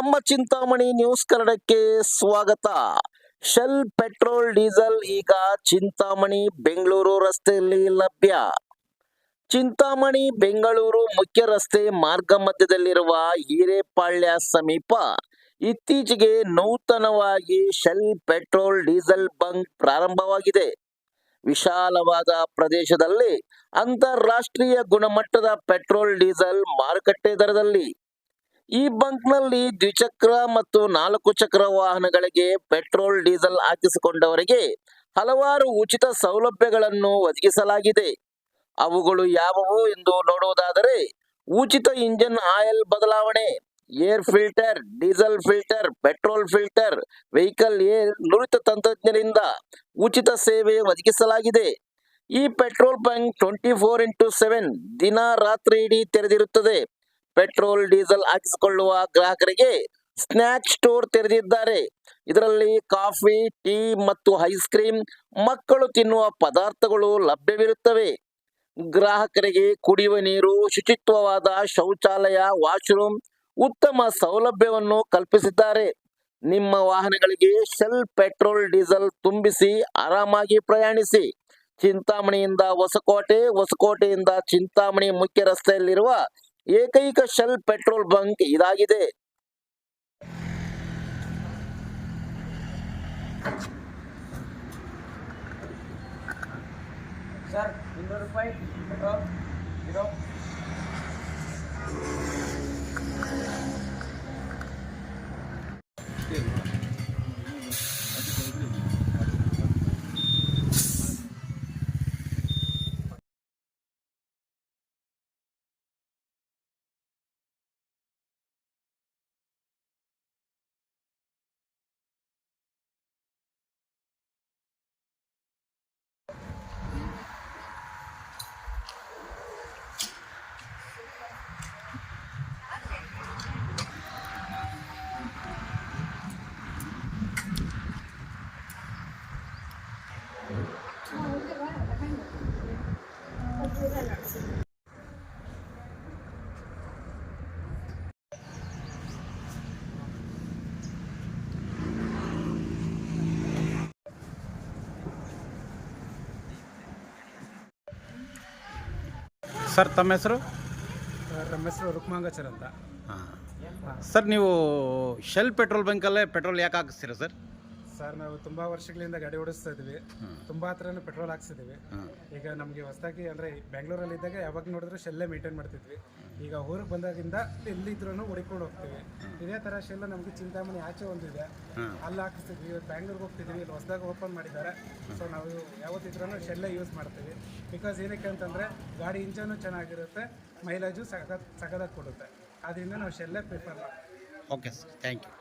ನಮ್ಮ ಚಿಂತಾಮಣಿ ನ್ಯೂಸ್ ಕನ್ನಡಕ್ಕೆ ಸ್ವಾಗತ. ಶೆಲ್, ಪೆಟ್ರೋಲ್, ಡೀಸೆಲ್ ಈಗ ಚಿಂತಾಮಣಿ, ಬೆಂಗಳೂರು ರಸ್ತೆಯಲ್ಲಿ ಲಭ್ಯ. ಚಿಂತಾಮಣಿ, ಬೆಂಗಳೂರು ಮುಖ್ಯ ರಸ್ತೆ ಮಾರ್ಗ ಮಧ್ಯದಲ್ಲಿರುವ ಹಿರೇಪಾಳ್ಯ ಸಮೀಪ ಇತ್ತೀಚೆಗೆ ನೂತನವಾಗಿ ಶೆಲ್, ಪೆಟ್ರೋಲ್, ಡೀಸೆಲ್ ಬಂಕ್ ಪ್ರಾರಂಭವಾಗಿದೆ. ವಿಶಾಲವಾದ ಪ್ರದೇಶದಲ್ಲಿ ಅಂತಾರಾಷ್ಟ್ರೀಯ ಗುಣಮಟ್ಟದ ಪೆಟ್ರೋಲ್, ಡೀಸೆಲ್ ಮಾರುಕಟ್ಟೆ ದರದಲ್ಲಿ ಈ ಬಂಕ್ನಲ್ಲಿ ದ್ವಿಚಕ್ರ ಮತ್ತು ನಾಲ್ಕು ಚಕ್ರ ವಾಹನಗಳಿಗೆ ಪೆಟ್ರೋಲ್, ಡೀಸೆಲ್ ಹಾಕಿಸಿಕೊಂಡವರಿಗೆ ಹಲವಾರು ಉಚಿತ ಸೌಲಭ್ಯಗಳನ್ನು ಒದಗಿಸಲಾಗಿದೆ. ಅವುಗಳು ಯಾವುವು ಎಂದು ನೋಡುವುದಾದರೆ, ಉಚಿತ ಇಂಜಿನ್ ಆಯಿಲ್ ಬದಲಾವಣೆ, air filter, diesel filter, petrol filter, vehicle air ನುರಿತ ತಂತ್ರಜ್ಞರಿಂದ ಉಚಿತ ಸೇವೆ ಒದಗಿಸಲಾಗಿದೆ. ಈ petrol bunk twenty four into seven ದಿನ ರಾತ್ರಿ ಇಡೀ ತೆರೆದಿರುತ್ತದೆ. ಪೆಟ್ರೋಲ್, ಡೀಸೆಲ್ ಹಾಕಿಸಿಕೊಳ್ಳುವ ಗ್ರಾಹಕರಿಗೆ ಸ್ನ್ಯಾಕ್ ಸ್ಟೋರ್ ತೆರೆದಿದ್ದಾರೆ. ಇದರಲ್ಲಿ ಕಾಫಿ, ಟೀ ಮತ್ತು ಐಸ್ ಕ್ರೀಮ್ ಮಕ್ಕಳು ತಿನ್ನುವ ಪದಾರ್ಥಗಳು ಲಭ್ಯವಿರುತ್ತವೆ. ಗ್ರಾಹಕರಿಗೆ ಕುಡಿಯುವ ನೀರು, ಶುಚಿತ್ವವಾದ ಶೌಚಾಲಯ, ವಾಶ್ರೂಮ್ ಉತ್ತಮ ಸೌಲಭ್ಯವನ್ನು ಕಲ್ಪಿಸಿದ್ದಾರೆ. ನಿಮ್ಮ ವಾಹನಗಳಿಗೆ ಶೆಲ್, ಪೆಟ್ರೋಲ್, ಡೀಸೆಲ್ ತುಂಬಿಸಿ ಆರಾಮಾಗಿ ಪ್ರಯಾಣಿಸಿ. ಚಿಂತಾಮಣಿಯಿಂದ ಹೊಸಕೋಟೆ, ಹೊಸಕೋಟೆಯಿಂದ ಚಿಂತಾಮಣಿ ಮುಖ್ಯ ರಸ್ತೆಯಲ್ಲಿರುವ ಏಕೈಕ ಶೆಲ್ ಪೆಟ್ರೋಲ್ ಬಂಕ್ ಇದಾಗಿದೆ. ಸರ್ ಇನ್ನೂರು ರೂಪಾಯಿ ಸರ್ ತಮ್ಮ ಹೆಸರು? ತಮ್ಮ ಹೆಸರು ರುಕ್ಮಾಂಗಚರ್ ಅಂತ. ಸರ್ ನೀವು ಶೆಲ್ ಪೆಟ್ರೋಲ್ ಬಂಕಲ್ಲೇ ಪೆಟ್ರೋಲ್ ಯಾಕೆ ಹಾಕಿಸ್ತೀರಾ ಸರ್? ಸರ್, ನಾವು ತುಂಬಾ ವರ್ಷಗಳಿಂದ ಗಾಡಿ ಓಡಿಸ್ತಾ ಇದ್ವಿ ತುಂಬಾ ಹತ್ರನೂ ಪೆಟ್ರೋಲ್ ಹಾಕ್ಸಿದ್ವಿ ಈಗ ನಮಗೆ ಹೊಸದಾಗಿ ಅಂದ್ರೆ ಬೆಂಗಳೂರಲ್ಲಿ ಇದ್ದಾಗ ಯಾವಾಗ ನೋಡಿದ್ರು ಶೆಲ್ಲೇ ಮೇಂಟೈನ್ ಮಾಡ್ತಿದ್ವಿ. ಈಗ ಊರಿಗೆ ಬಂದಾಗಿಂದ ಎಲ್ಲಿದ್ರೂ ಹುಡುಕೊಂಡು ಹೋಗ್ತೀವಿ. ಇದೇ ತರ ಶೆಲ್ಲ ನಮಗೆ ಚಿಂತಾಮಣಿ ಆಚೆ ಒಂದಿದೆ. ಅಲ್ಲಿ ಹಾಕಿಸ್ತಿದ್ವಿ. ಇವತ್ತು ಬ್ಯಾಂಗ್ಳೂರ್ಗೆ ಹೋಗ್ತಿದ್ವಿ. ಇಲ್ಲಿ ಹೊಸದಾಗ ಓಪನ್ ಮಾಡಿದ್ದಾರೆ. ಸೊ ನಾವು ಯಾವತ್ತಿದ್ರೂ ಶೆಲ್ಲೇ ಯೂಸ್ ಮಾಡ್ತೀವಿ. ಬಿಕಾಸ್ ಏನಕ್ಕೆ ಅಂತಂದ್ರೆ ಗಾಡಿ ಇಂಜನು ಚೆನ್ನಾಗಿರುತ್ತೆ. ಮೈಲೇಜು ಸಗದ ಸಖತ್ತಾಗಿ ಕೊಡುತ್ತೆ. ಅದರಿಂದ ನಾವು ಶೆಲ್ಲೇ ಪ್ರಿಫರ್ ಮಾಡ್ತೀವಿ. Okay sir thank you